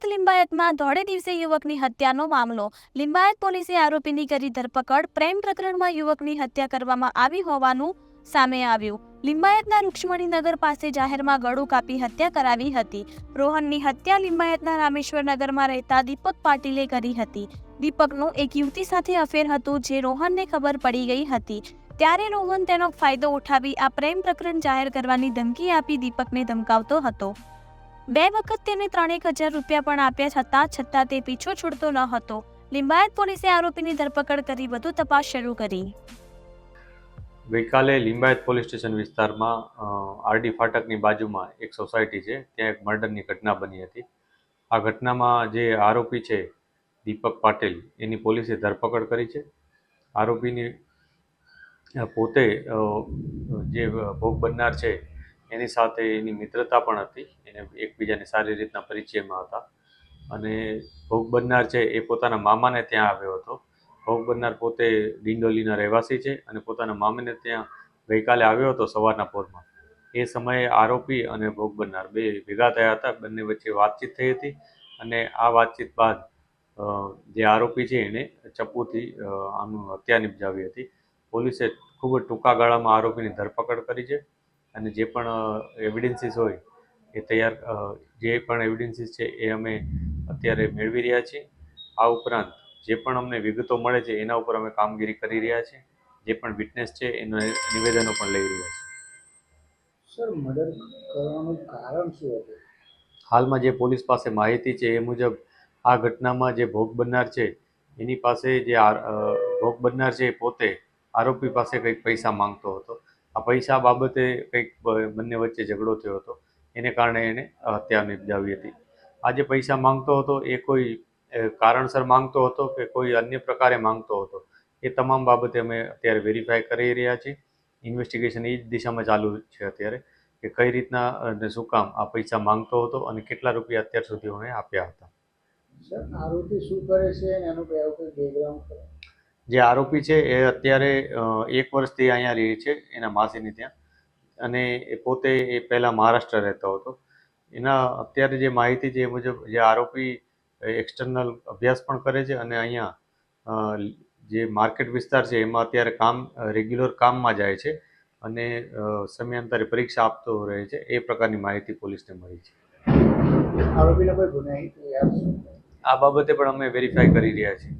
સુરત લિંબાયતમાં દોઢે દિવસે યુવકની હત્યાનો મામલો. લિંબાયત પોલીસે આરોપીની કરી ધરપકડ, પ્રેમ પ્રકરણમાં યુવકની હત્યા કરવામાં આવી હોવાનું સામે આવ્યું. લિંબાયતના રૂક્ષ્મણીનગર પાસે જાહેરમાં ગળું કાપી હત્યા કરાવી હતી. રોહનની હત્યા લિંબાયતના રામેશ્વર નગરમાં રહેતા દીપક પાટીલે કરી હતી. દીપકનું એક યુવતી સાથે અફેર હતું જે રોહનને ખબર પડી ગઈ હતી. ત્યારે રોહન તેનો ફાયદો ઉઠાવી આ પ્રેમ પ્રકરણ જાહેર કરવાની ધમકી આપી દીપકને ધમકાવતો હતો. બે વખત તેને ત્રણેક હજાર રૂપિયા પણ આપ્યા છતાં છતાં તે પીછો છૂટતો ન હતો. લિંબાયત પોલીસે આરોપીની ધરપકડ કરી વધુ તપાસ શરૂ કરી. ગઈકાલે લિંબાયત પોલીસ સ્ટેશન વિસ્તારમાં આરડી ફાટકની બાજુમાં એક સોસાયટી છે, ત્યાં એક મર્ડરની ઘટના બની હતી. આ ઘટનામાં જે આરોપી છે, દીપક પાટીલ, એની પોલીસે ધરપકડ કરી છે. આરોપીની પોતે જે ભોગ બનનાર છે એની સાથે એની મિત્રતા પણ હતી. એને એકબીજાને સારી રીતના પરિચયમાં હતા. અને ભોગ બનનાર છે એ પોતાના મામાને ત્યાં આવ્યો હતો. ભોગ બનનાર પોતે ડિંડોલીના રહેવાસી છે અને પોતાના મામાને ત્યાં ગઈકાલે આવ્યો હતો સવારના પોરમાં. એ સમયે આરોપી અને ભોગ બનનાર બે ભેગા થયા હતા. બંને વચ્ચે વાતચીત થઈ હતી અને આ વાતચીત બાદ જે આરોપી છે એને ચપ્પુથી આમ હત્યા નિપજાવી હતી. પોલીસે ખૂબ ટૂંકા ગાળામાં આરોપીની ધરપકડ કરી છે. અને જે પણ એવિડન્સીસ હોય એ તૈયાર જે પણ એવિડન્સીસ છે એ અમે અત્યારે મેળવી રહ્યા છીએ. આ ઉપરાંત જે પણ અમને વિગતો મળે છે એના ઉપર અમે કામગીરી કરી રહ્યા છીએ. જે પણ વિટનેસ છે એના નિવેદનો પણ લઈ રહ્યા છીએ. સર મર્ડર કરવાનું કારણ શું હતું? હાલમાં જે પોલીસ પાસે માહિતી છે એ મુજબ આ ઘટનામાં જે ભોગ બનનાર છે એની પાસે જે ભોગ બનનાર છે એ પોતે આરોપી પાસે કંઈક પૈસા માંગતો હતો. આ પૈસા બાબતે કંઈક બંને વચ્ચે ઝઘડો થયો હતો. એને કારણે એને હત્યા નિપજાવી હતી. આ જે પૈસા માંગતો હતો એ કોઈ કારણસર માંગતો હતો કે કોઈ અન્ય પ્રકારે માંગતો હતો, એ તમામ બાબતે અમે અત્યારે વેરીફાઈ કરી રહ્યા છીએ. ઇન્વેસ્ટિગેશન એ જ દિશામાં ચાલુ છે અત્યારે કે કઈ રીતના અને શું કામ આ પૈસા માંગતો હતો અને કેટલા રૂપિયા અત્યાર સુધી અમે આપ્યા હતા. આરોપી શું કરે છે એનું બેકગ્રાઉન્ડ જે આરોપી છે એ અત્યારે એક વર્ષથી અહીંયા રહે છે એના માસીની ત્યાં. અને એ પોતે એ પહેલાં મહારાષ્ટ્ર રહેતો હતો. એના અત્યારે જે માહિતી છે એ મુજબ જે આરોપી એક્સટર્નલ અભ્યાસ પણ કરે છે અને અહીંયા જે માર્કેટ વિસ્તાર છે એમાં અત્યારે કામ રેગ્યુલર કામમાં જાય છે અને સમયાંતરે પરીક્ષા આપતો રહે છે. એ પ્રકારની માહિતી પોલીસને મળી છે. આરોપીને કોઈ ગુનાહિત છે? આ બાબતે પણ અમે વેરીફાઈ કરી રહ્યા છીએ.